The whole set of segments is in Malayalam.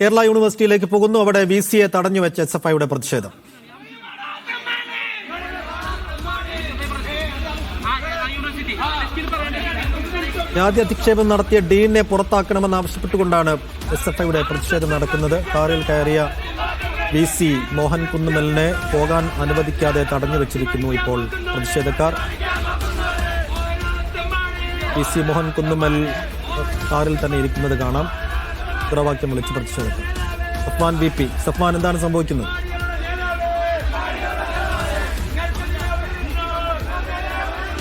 കേരള യൂണിവേഴ്സിറ്റിയിലേക്ക് പോകുന്നു. അവിടെ വി സിയെ തടഞ്ഞു വെച്ച് എസ് എഫ് ഐയുടെ പ്രതിഷേധം. ജാതി അധിക്ഷേപം നടത്തിയ ഡീനെ പുറത്താക്കണമെന്ന് ആവശ്യപ്പെട്ടുകൊണ്ടാണ് എസ് എഫ് ഐയുടെ പ്രതിഷേധം നടക്കുന്നത്. കാറിൽ കയറിയ വി സി മോഹൻ കുന്നുമലിനെ പോകാൻ അനുവദിക്കാതെ തടഞ്ഞു വെച്ചിരിക്കുന്നു ഇപ്പോൾ പ്രതിഷേധക്കാർ. വി സി മോഹൻ കുന്നുമൽ കാറിൽ തന്നെ ഇരിക്കുന്നത് കാണാം. മുദ്രാവാക്യം വിളിച്ച് പ്രതിഷേധിക്കും സഫ്മാൻ ബി പി. സഫ്മാൻ എന്താണ് സംഭവിക്കുന്നത്?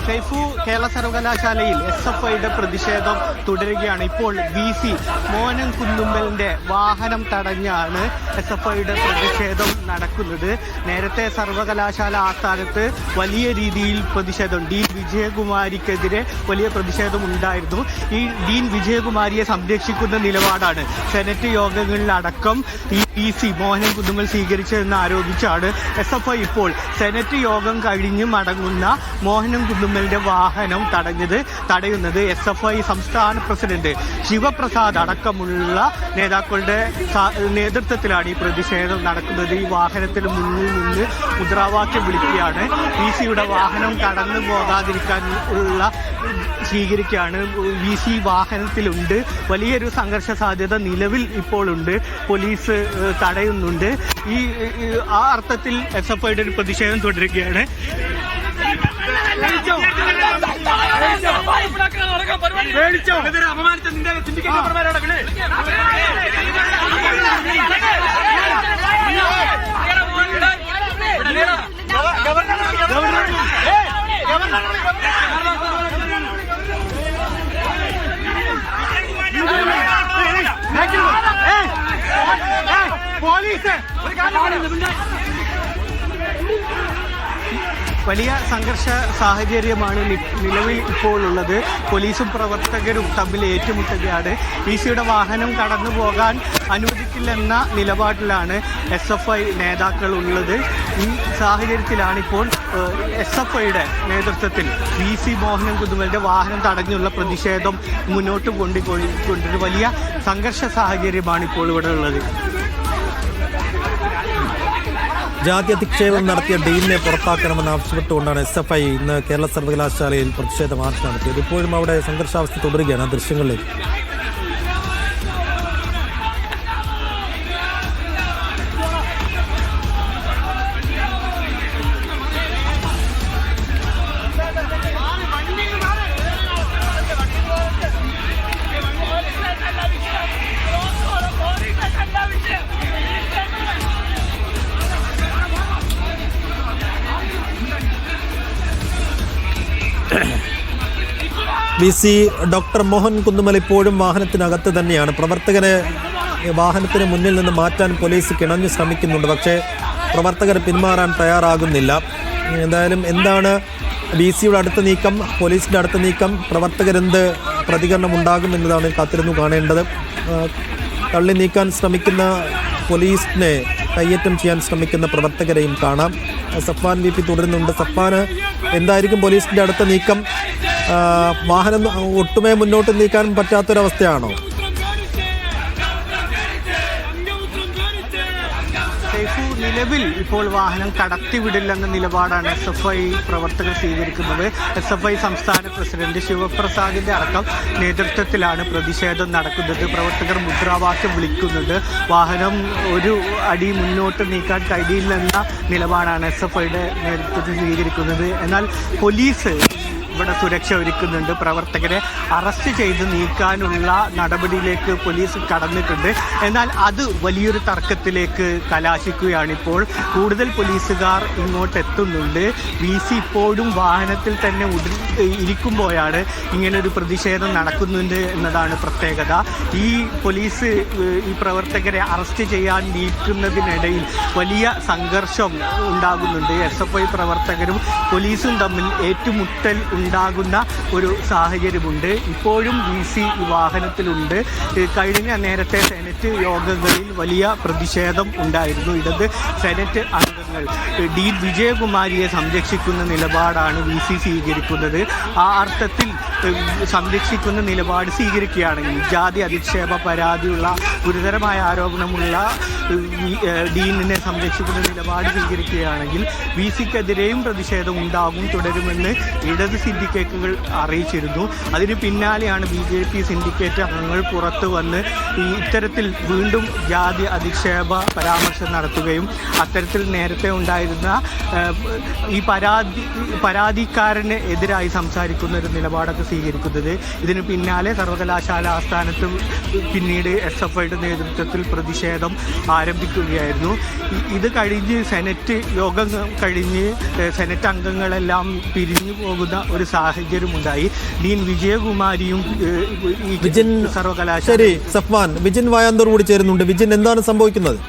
ഷെയ്ഫു കേരള സർവകലാശാലയിൽ എസ് എഫ് ഐയുടെ പ്രതിഷേധം തുടരുകയാണ്. ഇപ്പോൾ വി സി മോനൻ കുന്നുമ്പലിന്റെ വാഹനം തടഞ്ഞാണ് എസ് എഫ് ഐയുടെ പ്രതിഷേധം നടക്കുന്നത്. നേരത്തെ സർവകലാശാല ആസ്ഥാനത്ത് വലിയ രീതിയിൽ പ്രതിഷേധം. ഡീൻ വിജയകുമാരിക്കെതിരെ വലിയ പ്രതിഷേധം ഉണ്ടായിരുന്നു. ഈ ഡീൻ വിജയകുമാരിയെ സംരക്ഷിക്കുന്ന നിലപാടാണ് സെനറ്റ് യോഗങ്ങളിലടക്കം ഈ പി സി മോഹനൻ കുന്നുമ്മൽ സ്വീകരിച്ചതെന്ന് ആരോപിച്ചാണ് എസ് എഫ് ഐ ഇപ്പോൾ സെനറ്റ് യോഗം കഴിഞ്ഞ് മടങ്ങുന്ന മോഹനൻ കുന്നുമ്മലിന്റെ വാഹനം തടഞ്ഞത് തടയുന്നത് എസ് എഫ് ഐ സംസ്ഥാന പ്രസിഡന്റ് ശിവപ്രസാദ് അടക്കമുള്ള നേതാക്കളുടെ നേതൃത്വത്തിലാണ് ഈ പ്രതിഷേധം നടക്കുന്നത്. ഈ വാഹനത്തിന് മുന്നിൽ നിന്ന് മുദ്രാവാക്യം വിളിക്കുകയാണ്. വി സിയുടെ വാഹനം കടന്നു പോകാതിരിക്കാൻ ഉള്ള സ്വീകരിക്കുകയാണ്. വി സി വാഹനത്തിലുണ്ട്. വലിയൊരു സംഘർഷ സാധ്യത നിലവിൽ ഇപ്പോൾ ഉണ്ട് പോലീസ് തടയുന്നുണ്ട്. ഈ, ആ അർത്ഥത്തിൽ എസ് എഫ് ഐയുടെ ഒരു പ്രതിഷേധം തുടരുകയാണ്. അപമാനിച്ച നിന്റെ ചിന്തിക്കുന്ന അപമാനമാണ് വിളി പോലീസ്. വലിയ സംഘർഷ സാഹചര്യമാണ് നിലവിൽ ഇപ്പോൾ ഉള്ളത് പോലീസും പ്രവർത്തകരും തമ്മിൽ ഏറ്റുമുട്ടുകയാണ്. പി സിയുടെ വാഹനം കടന്നു പോകാൻ അനുവദിക്കില്ലെന്ന നിലപാടിലാണ് എസ് എഫ് ഐ നേതാക്കൾ ഉള്ളത് ഈ സാഹചര്യത്തിലാണ് ഇപ്പോൾ എസ് എഫ് ഐയുടെ നേതൃത്വത്തിൽ വി സി മോഹനൻ കുതുമലിന്റെ വാഹനം തടഞ്ഞുള്ള പ്രതിഷേധം മുന്നോട്ട് കൊണ്ടുപോയിക്കൊണ്ടൊരു വലിയ സംഘർഷ സാഹചര്യമാണ് ഇപ്പോൾ ഇവിടെ ഉള്ളത് ജാതി അധിക്ഷേപം നടത്തിയ ഡീനിനെ പുറത്താക്കണമെന്ന് ആവശ്യപ്പെട്ടുകൊണ്ടാണ് എസ് എഫ് ഐ ഇന്ന് കേരള സർവകലാശാലയിൽ പ്രതിഷേധ മാർച്ച് നടത്തിയത്. ഇപ്പോഴും അവിടെ സംഘർഷാവസ്ഥ തുടരുകയാണ് ദൃശ്യങ്ങളിലേക്ക്. V C doctor Mohan Kunnummal ഇപ്പോഴും വാഹനത്തിനകത്ത് തന്നെയാണ്. പ്രവർത്തകരെ വാഹനത്തിന് മുന്നിൽ നിന്ന് മാറ്റാൻ പോലീസ് കിണഞ്ഞു ശ്രമിക്കുന്നുണ്ട്. പക്ഷേ പ്രവർത്തകർ പിന്മാറാൻ തയ്യാറാകുന്നില്ല. എന്തായാലും എന്താണ് ബി സിയുടെ അടുത്ത നീക്കം പോലീസിന്റെ അടുത്ത നീക്കം പ്രവർത്തകരെന്ത് പ്രതികരണം ഉണ്ടാകും എന്നതാണ് കാത്തിരുന്നു കാണേണ്ടത്. തള്ളി നീക്കാൻ ശ്രമിക്കുന്ന പോലീസിനെ കയ്യേറ്റം ചെയ്യാൻ ശ്രമിക്കുന്ന പ്രവർത്തകരെയും കാണാം. സഫാൻ വി പി തുടരുന്നുണ്ട്. സഫാന് എന്തായിരിക്കും പോലീസിന്റെ അടുത്ത നീക്കം? വാഹനം ഒട്ടുമേ മുന്നോട്ട് നീക്കാൻ പറ്റാത്തൊരവസ്ഥയാണോ? നിലവിൽ ഇപ്പോൾ വാഹനം കടത്തിവിടില്ലെന്ന നിലപാടാണ് എസ് എഫ് ഐ പ്രവർത്തകർ സ്വീകരിക്കുന്നത്. എസ് എഫ് ഐ സംസ്ഥാന പ്രസിഡന്റ് ശിവപ്രസാദിന്റെ അടക്കം നേതൃത്വത്തിലാണ് പ്രതിഷേധം നടക്കുന്നത്. പ്രവർത്തകർ മുദ്രാവാക്യം വിളിക്കുന്നുണ്ട് വാഹനം ഒരു അടി മുന്നോട്ട് നീക്കാൻ കഴിയില്ലെന്ന നിലപാടാണ് എസ് എഫ് ഐയുടെ നേതൃത്വത്തിൽ സ്വീകരിക്കുന്നത്. എന്നാൽ പോലീസ് ഇവിടെ സുരക്ഷ ഒരുക്കുന്നുണ്ട്. പ്രവർത്തകരെ അറസ്റ്റ് ചെയ്ത് നീക്കാനുള്ള നടപടിയിലേക്ക് പോലീസ് കടന്നിട്ടുണ്ട്. എന്നാൽ അത് വലിയൊരു തർക്കത്തിലേക്ക് കലാശിക്കുകയാണിപ്പോൾ. കൂടുതൽ പോലീസുകാർ ഇങ്ങോട്ട് എത്തുന്നുണ്ട് വി സി ഇപ്പോഴും വാഹനത്തിൽ തന്നെ ഉട ഇരിക്കുമ്പോഴാണ് ഇങ്ങനൊരു പ്രതിഷേധം നടക്കുന്നുണ്ട് എന്നതാണ് പ്രത്യേകത. ഈ പോലീസ് ഈ പ്രവർത്തകരെ അറസ്റ്റ് ചെയ്യാൻ നീക്കുന്നതിനിടയിൽ വലിയ സംഘർഷം ഉണ്ടാകുന്നുണ്ട്. എസ് എഫ് ഐ പ്രവർത്തകരും പോലീസും തമ്മിൽ ഏറ്റുമുട്ടൽ ഉണ്ടാകുന്ന ഒരു സാഹചര്യമുണ്ട്. ഇപ്പോഴും വി സി വാഹനത്തിലുണ്ട്. കഴിഞ്ഞ നേരത്തെ സെനറ്റ് യോഗങ്ങളിൽ വലിയ പ്രതിഷേധം ഉണ്ടായിരുന്നു. ഇടത് സെനറ്റ് അംഗങ്ങൾ ഡി വിജയകുമാരിയെ സംരക്ഷിക്കുന്ന നിലപാടാണ് വി സി സ്വീകരിക്കുന്നത്. ആ അർത്ഥത്തിൽ സംരക്ഷിക്കുന്ന നിലപാട് സ്വീകരിക്കുകയാണെങ്കിൽ ജാതി അധിക്ഷേപ പരാതിയുള്ള ഗുരുതരമായ ആരോപണമുള്ള ഡീനിനെ സംരക്ഷിക്കുന്ന നിലപാട് സ്വീകരിക്കുകയാണെങ്കിൽ വി സിക്കെതിരെയും പ്രതിഷേധം ഉണ്ടാകും തുടരുമെന്ന് ഇടത് സിൻഡിക്കേറ്റുകൾ അറിയിച്ചിരുന്നു. അതിന് പിന്നാലെയാണ് ബി ജെ പി സിൻഡിക്കേറ്റ് അംഗങ്ങൾ പുറത്തു വന്ന് ഈ ഇത്തരത്തിൽ വീണ്ടും ജാതി അധിക്ഷേപ പരാമർശം നടത്തുകയും അത്തരത്തിൽ നേരത്തെ ഉണ്ടായിരുന്ന ഈ പരാതി പരാതിക്കാരന് എതിരായി സംസാരിക്കുന്ന ഒരു നിലപാടൊക്കെ സ്വീകരിക്കുന്നത്. ഇതിന് പിന്നാലെ സർവകലാശാല ആസ്ഥാനത്ത് പിന്നീട് എസ് എഫ് ഐയുടെ നേതൃത്വത്തിൽ പ്രതിഷേധം ആരംഭിക്കുകയായിരുന്നു. ഇത് കഴിഞ്ഞ് സെനറ്റ് യോഗം കഴിഞ്ഞ് സെനറ്റ് അംഗങ്ങളെല്ലാം പിരിഞ്ഞു പോകുന്ന ഒരു സാഹചര്യമുണ്ടായി. ഡീൻ വിജയകുമാരിയും വിജിൻ സർവകലാശാല സഫ്വാൻ വിജിൻ വായാന്തോർ കൂടി ചേരുന്നുണ്ട്. വിജിൻ എന്താണ് സംഭവിക്കുന്നത്?